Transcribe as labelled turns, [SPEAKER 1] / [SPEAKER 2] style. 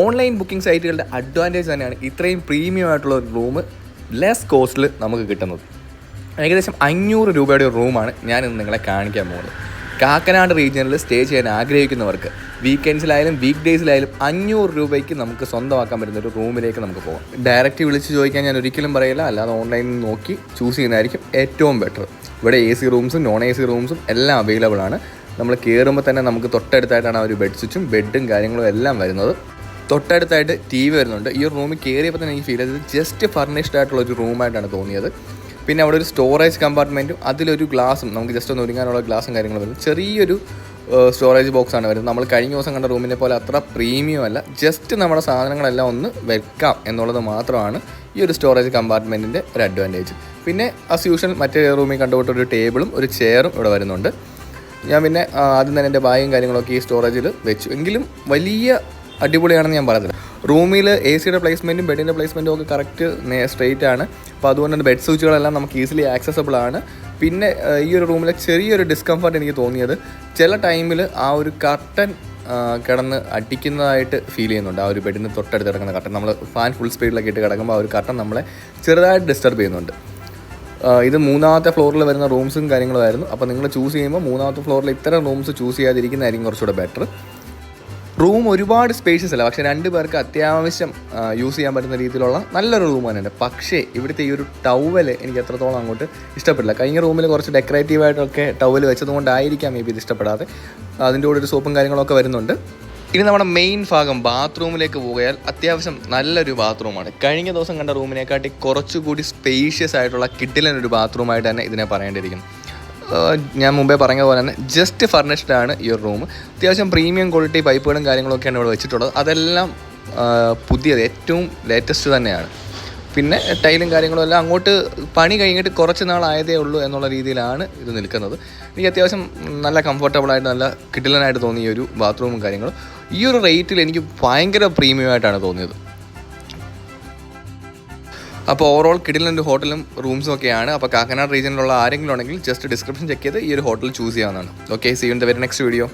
[SPEAKER 1] Online booking സൈറ്റുകളുടെ Advantage തന്നെയാണ് ഇത്രയും premium ആയിട്ടുള്ള ഒരു റൂം ലെസ് കോസ്റ്റിൽ നമുക്ക് കിട്ടുന്നത്. ഏകദേശം അഞ്ഞൂറ് രൂപയുടെ ഒരു റൂമാണ് ഞാൻ ഇന്ന് നിങ്ങളെ കാണിക്കാൻ പോകുന്നത്. കാക്കനാട് റീജിയനിൽ സ്റ്റേ ചെയ്യാൻ ആഗ്രഹിക്കുന്നവർക്ക് വീക്കെൻഡ്സിലായാലും വീക്ക് ഡേയ്സിലായാലും അഞ്ഞൂറ് രൂപയ്ക്ക് നമുക്ക് സ്വന്തമാക്കാൻ പറ്റുന്ന ഒരു റൂമിലേക്ക് നമുക്ക് പോകാം ഡയറക്റ്റ് വിളിച്ച് ചോദിക്കാൻ ഞാൻ ഒരിക്കലും പറയില്ല. അല്ലാതെ ഓൺലൈനിൽ നോക്കി ചൂസ് ചെയ്യുന്നതായിരിക്കും ഏറ്റവും ബെറ്റർ ഇവിടെ എ സി റൂംസും നോൺ എ സി റൂംസും എല്ലാം അവൈലബിൾ ആണ്. നമ്മൾ കയറുമ്പോൾ തന്നെ നമുക്ക് തൊട്ടടുത്തായിട്ടാണ് ആ ഒരു ബെഡ് സ്വിച്ചും ബെഡും കാര്യങ്ങളും എല്ലാം വരുന്നത്. തൊട്ടടുത്തായിട്ട് ടി വി വരുന്നുണ്ട്. ഈ റൂമിൽ കയറിയപ്പോൾ തന്നെ എനിക്ക് ഫീൽ ചെയ്തത് ജസ്റ്റ് ഫർണിഷ്ഡ് ആയിട്ടുള്ള ഒരു റൂമായിട്ടാണ് തോന്നിയത്. പിന്നെ അവിടെ ഒരു സ്റ്റോറേജ് കമ്പാർട്ട്മെന്റും അതിലൊരു ഗ്ലാസും നമുക്ക് ജസ്റ്റ് ഒന്ന് ഒരുങ്ങാനുള്ള ഗ്ലാസും കാര്യങ്ങളും വരുന്നു. ചെറിയൊരു സ്റ്റോറേജ് ബോക്സ് ആണ് വരുന്നത്. നമ്മൾ കഴിഞ്ഞ ദിവസം കണ്ട റൂമിനെ പോലെ അത്ര പ്രീമിയം അല്ല. ജസ്റ്റ് നമ്മുടെ സാധനങ്ങളെല്ലാം ഒന്ന് വെക്കാം എന്നുള്ളത് മാത്രമാണ് ഈ ഒരു സ്റ്റോറേജ് കമ്പാർട്ട്മെന്റിന്റെ ഒരു അഡ്വാന്റേജ് പിന്നെ അസ് യൂഷ്വൽ മറ്റേ റൂമിൽ കണ്ടുപോയിട്ട് ഒരു ടേബിളും ഒരു ചെയറും ഇവിടെ വരുന്നുണ്ട്. ഞാൻ പിന്നെ ആദ്യം തന്നെ എന്റെ ബാഗും കാര്യങ്ങളൊക്കെ ഈ സ്റ്റോറേജിൽ വെച്ചു. എങ്കിലും വലിയ അടിപൊളിയാണെന്ന് ഞാൻ പറയുന്നത് റൂമിൽ എ സിയുടെ പ്ലേസ്മെന്റും ബെഡിന്റെ പ്ലേസ്മെന്റും ഒക്കെ കറക്റ്റ് സ്ട്രെയിറ്റ് ആണ്. അപ്പോൾ അതുകൊണ്ട് ബെഡ് സ്വിച്ചുകളെല്ലാം നമുക്ക് ഈസിലി ആക്സസബിൾ ആണ്. പിന്നെ ഈ ഒരു റൂമിലെ ചെറിയൊരു ഡിസ്കംഫർട്ട് എനിക്ക് തോന്നിയത് ചില ടൈമിൽ ആ ഒരു കർട്ടൻ കിടന്ന് അടിക്കുന്നതായിട്ട് ഫീൽ ചെയ്യുന്നുണ്ട്. ആ ഒരു ബെഡിന് തൊട്ടടുത്ത് കിടക്കുന്ന കർട്ടൻ നമ്മൾ ഫാൻ ഫുൾ സ്പീഡിലൊക്കെ ഇട്ട് കിടക്കുമ്പോൾ ആ ഒരു കർട്ടൻ നമ്മളെ ചെറുതായിട്ട് ഡിസ്റ്റർബ് ചെയ്യുന്നുണ്ട്. ഇത് മൂന്നാമത്തെ ഫ്ലോറിൽ വരുന്ന റൂംസും കാര്യങ്ങളുമായിരുന്നു അപ്പോൾ നിങ്ങൾ ചൂസ് ചെയ്യുമ്പോൾ മൂന്നാമത്തെ ഫ്ലോറിൽ ഇത്തരം റൂംസ് ചൂസ് ചെയ്യാതിരിക്കുന്നതായിരിക്കും കുറച്ചുകൂടെ ബെറ്റർ റൂം ഒരുപാട് സ്പേഷ്യസ് അല്ല. പക്ഷേ രണ്ട് പേർക്ക് അത്യാവശ്യം യൂസ് ചെയ്യാൻ പറ്റുന്ന രീതിയിലുള്ള നല്ലൊരു റൂം തന്നെയുണ്ട്. പക്ഷേ ഇവിടുത്തെ ഈ ഒരു ടവൽ എനിക്ക് എത്രത്തോളം അങ്ങോട്ട് ഇഷ്ടപ്പെട്ടില്ല. കഴിഞ്ഞ റൂമിൽ കുറച്ച് ഡെക്കറേറ്റീവായിട്ടൊക്കെ ടവൽ വെച്ചതുകൊണ്ടായിരിക്കാം മേ ബി ഇത് ഇഷ്ടപ്പെടാതെ. അതിന്റെ കൂടെ ഒരു സോപ്പും കാര്യങ്ങളൊക്കെ വരുന്നുണ്ട്. ഇനി നമ്മുടെ മെയിൻ ഭാഗം ബാത്റൂമിലേക്ക് പോയാൽ അത്യാവശ്യം നല്ലൊരു ബാത്റൂമാണ്. കഴിഞ്ഞ ദിവസം കണ്ട റൂമിനെക്കാട്ടി കുറച്ചുകൂടി സ്പേഷ്യസ് ആയിട്ടുള്ള കിഡിലൻ ഒരു ബാത്റൂമായിട്ട് തന്നെ ഇതിനെ പറയേണ്ടിയിരിക്കുന്നു. ഞാൻ മുമ്പേ പറഞ്ഞ പോലെ തന്നെ ജസ്റ്റ് ഫർണിഷ്ഡ് ആണ് ഈ റൂം അത്യാവശ്യം പ്രീമിയം ക്വാളിറ്റി പൈപ്പുകളും കാര്യങ്ങളൊക്കെയാണ് ഇവിടെ വെച്ചിട്ടുള്ളത്. അതെല്ലാം പുതിയത് ഏറ്റവും ലേറ്റസ്റ്റ് തന്നെയാണ്. പിന്നെ ടൈലും കാര്യങ്ങളും എല്ലാം അങ്ങോട്ട് പണി കഴിഞ്ഞിട്ട് കുറച്ച് നാളായതേ ഉള്ളൂ എന്നുള്ള രീതിയിലാണ് ഇത് നിൽക്കുന്നത്. എനിക്ക് അത്യാവശ്യം നല്ല കംഫർട്ടബിളായിട്ട് നല്ല കിടിലനായിട്ട് തോന്നിയ ഒരു ബാത്റൂമും കാര്യങ്ങളും ഈ ഒരു റേറ്റിൽ എനിക്ക് ഭയങ്കര പ്രീമിയം ആയിട്ടാണ് തോന്നിയത്. അപ്പോൾ ഓവറോൾ കിടിലൊരു ഹോട്ടലും റൂംസും ഒക്കെയാണ്. അപ്പോൾ കാക്കനാട് റീജിയനിലുള്ള ആരെങ്കിലും ഉണ്ടെങ്കിൽ ജസ്റ്റ് ഡിസ്ക്രിപ്ഷൻ ചെക്ക് ചെയ്ത് ഈ ഒരു ഹോട്ടൽ ചൂസ് ചെയ്യാവുന്നതാണ്. Okay see you in the very next video